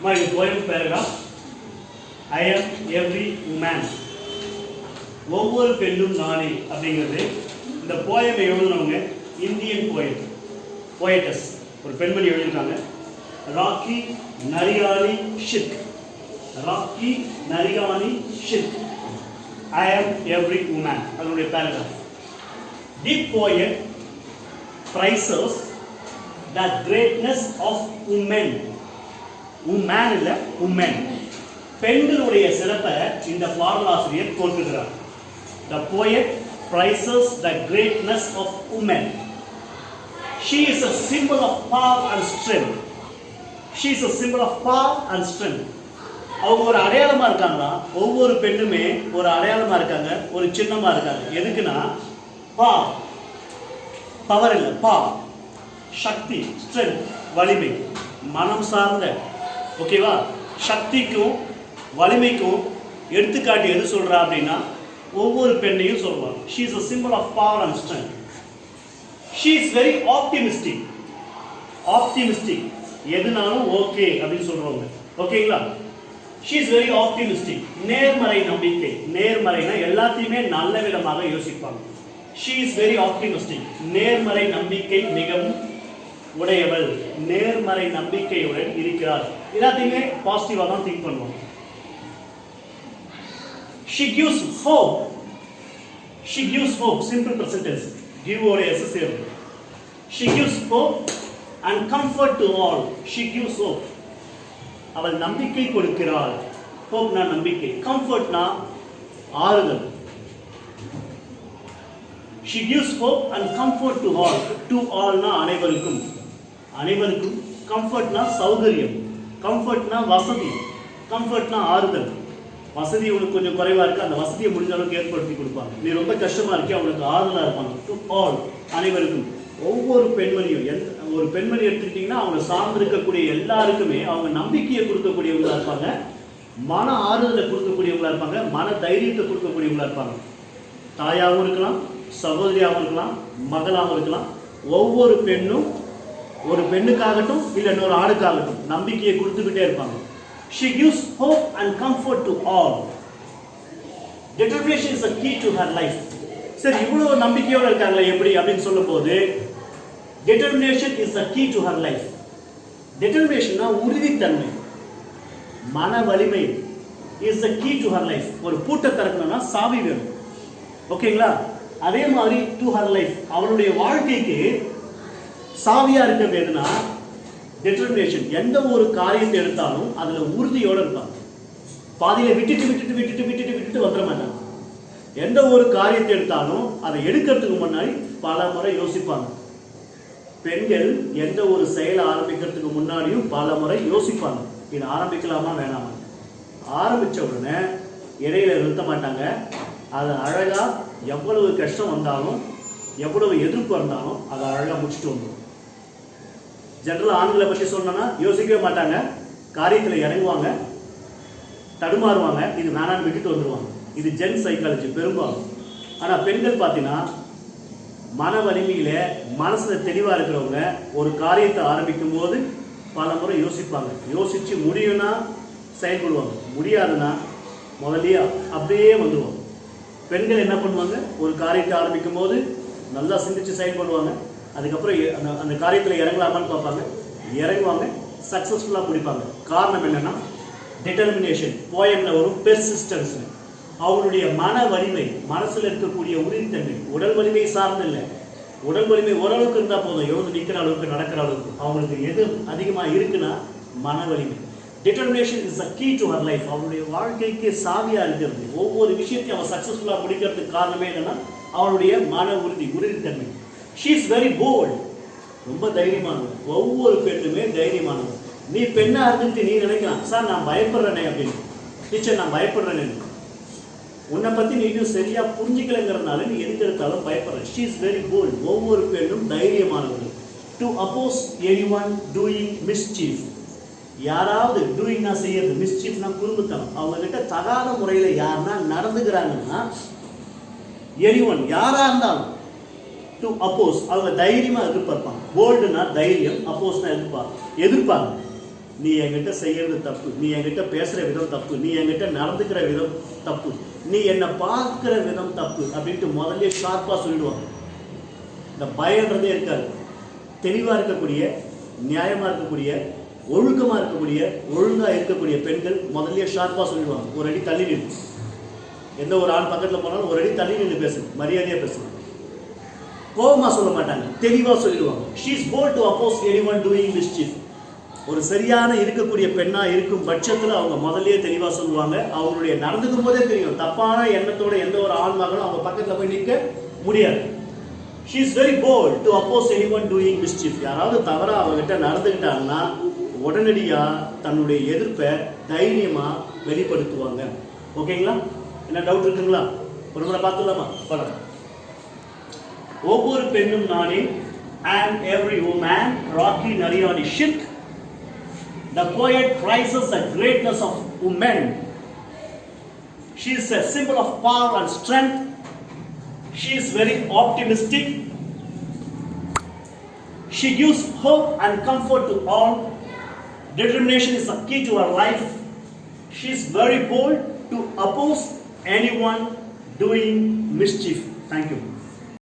My poem paragraph I am every woman ஒவ்வொரு பெண்ணும் நானே அப்படிங்கிறது இந்த போயமை எழுதினவங்க இந்தியன் போயம் போயட்டஸ் ஒரு பெண்மணி எழுதியிருக்காங்க. Rakhi Nariani Shikh Rakhi Nariani Shikh I am every woman அதனுடைய paragraph the poet prices the greatness of women women இல்ல உமன் பெண்களுடைய சிறப்பை இந்த பாடலாசிரியர் போற்றுகிறார் the poet praises the greatness of woman she is a symbol of power and strength she is a symbol of power and strength அவங்க ஒரு அடையாளமா இருக்காங்கன்னா ஒவ்வொரு பெண்ணுமே ஒரு அடையாளமா இருக்காங்க ஒரு சின்னமா இருக்காங்க. எதுக்குன்னா பா பவர் இல்லை பா சக்தி ஸ்ட்ரென்த் வலிமை. மனம் சார்ந்த ஓகேவா? சக்திக்கும் வலிமைக்கும் எடுத்துக்காட்டி எது சொல்கிறா அப்படின்னா ஒவ்வொரு பெண்ணையும் சொல்லுவாங்க she is a symbol of power and strength she is very optimistic optimistic எதுனாலும் ஓகே அப்படின்னு சொல்கிறவங்க ஓகேங்களா? ஷீ இஸ் வெரி ஆப்டிமிஸ்டிக் நேர்மறை நம்பிக்கை. நேர்மறைனா எல்லாத்தையுமே நல்ல விதமாக யோசிப்பாங்க. ஷீ இஸ் வெரி ஆப்டிமிஸ்டிக் நேர்மறை நம்பிக்கை மிகவும் உடையவள் நேர்மறை நம்பிக்கையுடன் இருக்கிறார் எல்லாத்தையுமே பாசிட்டிவாக தான் திங்க் பண்ணுவோம். She gives hope she gives hope simple presence give ஓட SSA she gives hope and comfort to all she gives hope அவள் நம்பிக்கை கொடுக்கிறாள். ஹோப்னா நம்பிக்கை. கம்ஃபர்ட்னா ஆறுதல். She gives hope and comfort to all to ஆல்னா அனைவருக்கும். அனைவருக்கும் கம்ஃபர்ட்னா சௌகரியம் கம்ஃபர்ட்னா வசதி கம்ஃபர்ட்னா ஆறுதல். வசதி உனக்கு கொஞ்சம் குறைவாக இருக்குது அந்த வசதியை முடிஞ்ச அளவுக்கு ஏற்படுத்தி கொடுப்பாங்க. நீ ரொம்ப கஷ்டமாக இருக்கே அவனுக்கு ஆறுதலாக இருப்பாங்க. டு ஆல் அனைவருக்கும். ஒவ்வொரு பெண்மணியும் எந்த ஒரு பெண்மணி எடுத்துக்கிட்டிங்கன்னா அவங்க சார்ந்து இருக்கக்கூடிய எல்லாருக்குமே அவங்க நம்பிக்கையை கொடுக்கக்கூடியவங்களா இருப்பாங்க. மன ஆறுதலை கொடுக்கக்கூடியவங்களா இருப்பாங்க. மன தைரியத்தை கொடுக்கக்கூடியவங்களா இருப்பாங்க. தாயாகவும் இருக்கலாம் சகோதரியாகவும் இருக்கலாம் மகளாகவும் இருக்கலாம். ஒவ்வொரு பெண்ணும் ஒரு பெண்ணுக்காகட்டும் இல்லை இன்னொரு ஆணுக்காகட்டும் நம்பிக்கையை கொடுத்துக்கிட்டே இருப்பாங்க. She gives hope and comfort to all determination is a key to her life சரி இவ்வளோ நம்பிக்கையோடு இருக்காங்களே எப்படி அப்படின்னு சொல்லும்போது determination is a key to her life determinationனா உறுதித்தன்மை. மன வலிமை is the key to her life ஒரு பூட்டை திறக்கணும்னா சாவி வேணும். ஓகேங்களா அதே மாதிரி டு ஹர் லைஃப் அவளுடைய வாழ்க்கைக்கு சாவியா இருக்கிறது எதுனா டிட்டர்மினேஷன் எந்த ஒரு காரியத்தை எடுத்தாலும் அதுல உறுதியோடு இருப்பாங்க. பாதியில விட்டுட்டு விட்டுட்டு விட்டுட்டு விட்டுட்டு விட்டுட்டு வந்துட மாட்டாங்க எந்த ஒரு காரியத்தை எடுத்தாலும் அதை எடுக்கிறதுக்கு முன்னாடி பல முறை யோசிப்பாங்க. பெண்கள் எந்த ஒரு செயலை ஆரம்பிக்கிறதுக்கு முன்னாடியும் பல முறை யோசிப்பாங்க. இது ஆரம்பிக்கலாமா வேணாமா? ஆரம்பிச்ச உடனே இடையில நிறுத்த மாட்டாங்க. அதை அழகா எவ்வளவு கஷ்டம் வந்தாலும் எவ்வளவு எதிர்ப்பு வந்தாலும் அதை அழகா முடிச்சுட்டு வந்துடும் ஜென்ரல் ஆண்களை பற்றி சொன்னோன்னா யோசிக்கவே மாட்டாங்க. காரியத்தில் இறங்குவாங்க தடுமாறுவாங்க இது வேணான்னு விட்டுட்டு வந்துடுவாங்க இது ஜென் சைக்காலஜி பெரும்பாலும். ஆனால் பெண்கள் பார்த்தீங்கன்னா மன வலிமையில மனசில் தெளிவாக இருக்கிறவங்க ஒரு காரியத்தை ஆரம்பிக்கும் போது பல முறை யோசிப்பாங்க. யோசித்து முடியும்னா செயல்படுவாங்க. முடியாதுன்னா முதல்லயே அப்படியே வந்துடுவாங்க பெண்கள் என்ன பண்ணுவாங்க? ஒரு காரியத்தை ஆரம்பிக்கும் போது நல்லா சிந்திச்சு செயல்படுவாங்க. அதுக்கப்புறம் அந்த அந்த காரியத்தில் இறங்கலாமான்னு பார்ப்பாங்க. இறங்குவாங்க சக்ஸஸ்ஃபுல்லாக முடிப்பாங்க. காரணம் என்னன்னா டிட்டர்மினேஷன் போயமில் வரும் பெர்சிஸ்டன்ஸ் அவங்களுடைய மன வலிமை மனசில் இருக்கக்கூடிய உறுதித்தன்மை உடல் வலிமை சார்ந்து இல்லை. உடல் வலிமை ஓரளவுக்கு இருந்தால் போதும். எழுந்து நிற்கிற அளவுக்கு நடக்கிற அளவுக்கு. அவங்களுக்கு எது அதிகமாக இருக்குன்னா மன வலிமை. Determination is a key to her life அவனுடைய வாழ்க்கைக்கு சாவியாக இருக்கிறது. ஒவ்வொரு விஷயத்தையும் அவன் சக்ஸஸ்ஃபுல்லாக முடிக்கிறதுக்கு காரணமே என்னன்னா அவளுடைய மன உறுதி உறுதித்தன்மை. ஷீ இஸ் வெரி போல்ட் ரொம்ப தைரியமானவர் ஒவ்வொரு பெண்ணுமே தைரியமானவர் நீ பெண்ணா இருந்துட்டு நீ நினைக்கலாம் சார் நான் பயப்படுறேனே அப்படின்னு. டீச்சர் நான் பயப்படுறேனே உன்னை பற்றி நீ இன்னும் சரியாக புரிஞ்சுக்கலைங்கிறதுனால நீ எதுக்கு எடுத்தாலும் பயப்படுற. ஷீ இஸ் வெரி போல்ட் ஒவ்வொரு பெண்ணும் தைரியமானவர்கள் to oppose any one doing mischief யாராவது டூயிங்னா செய்யறது மிஸ்சீஃப்னா குறும்புத்தனம். அவங்ககிட்ட தகாத முறையில் யாருன்னா நடந்துக்கிறாங்கன்னா எனிவன் யாராக இருந்தாலும் டு அப்போஸ் அவங்க தைரியமாக எதிர்பார்ப்பாங்க. போல்டுனா தைரியம் அப்போஸ்னா எதிர்ப்பாங்க எதிர்ப்பாங்க. நீ என்கிட்ட செய்யறது தப்பு. நீ என்கிட்ட பேசுகிற விதம் தப்பு. நீ என்கிட்ட நடந்துக்கிற விதம் தப்பு. நீ என்னை பார்க்குற விதம் தப்பு அப்படின்ட்டு முதல்ல ஷார்ப்பாக சொல்லிடுவாங்க. இந்த பயன்றதே இருக்காது. தெளிவாக இருக்கக்கூடிய நியாயமாக இருக்கக்கூடிய ஒழுக்கமாக இருக்கக்கூடிய ஒழுங்காக இருக்கக்கூடிய பெண்கள் முதல்ல ஷார்ப்பாக சொல்லிடுவாங்க. ஒரு அடி தள்ளி நின்று எந்த ஒரு ஆண் பக்கத்தில் போனாலும் ஒரு அடி தள்ளி நின்று பேசு. மரியாதையாக பேசு. கோபமாக சொல்ல மாட்டாங்க. தெளிவாக சொல்லிடுவாங்க. She is bold to oppose anyone doing mischief ஒரு சரியான இருக்கக்கூடிய பெண்ணா இருக்கும் பட்சத்தில் அவங்க முதல்லயே தெளிவாக சொல்லுவாங்க. அவங்களுடைய நடந்துக்கும் போதே தெரியும். தப்பான எண்ணத்தோட எந்த ஒரு ஆண் அவங்க பக்கத்தில் போய் நிற்க முடியாது. She is very bold to oppose anyone doing mischief யாராவது தவறாக அவங்ககிட்ட நடந்துக்கிட்டாங்கன்னா உடனடியாக தன்னுடைய எதிர்ப்பை தைரியமாக வெளிப்படுத்துவாங்க. ஓகேங்களா? என்ன டவுட் இருக்குங்களா? ஒரு முறை பார்த்துடலாமா படம் ஒவ்வொரு பெண்ணும் நானே and every woman rakhi Nariyani ஷிர்க் The poet prizes the greatness of women. She is a symbol of power and strength. She is very optimistic. She gives hope and comfort to all. Determination is a key to her life. She is very bold to oppose anyone doing mischief. Thank you.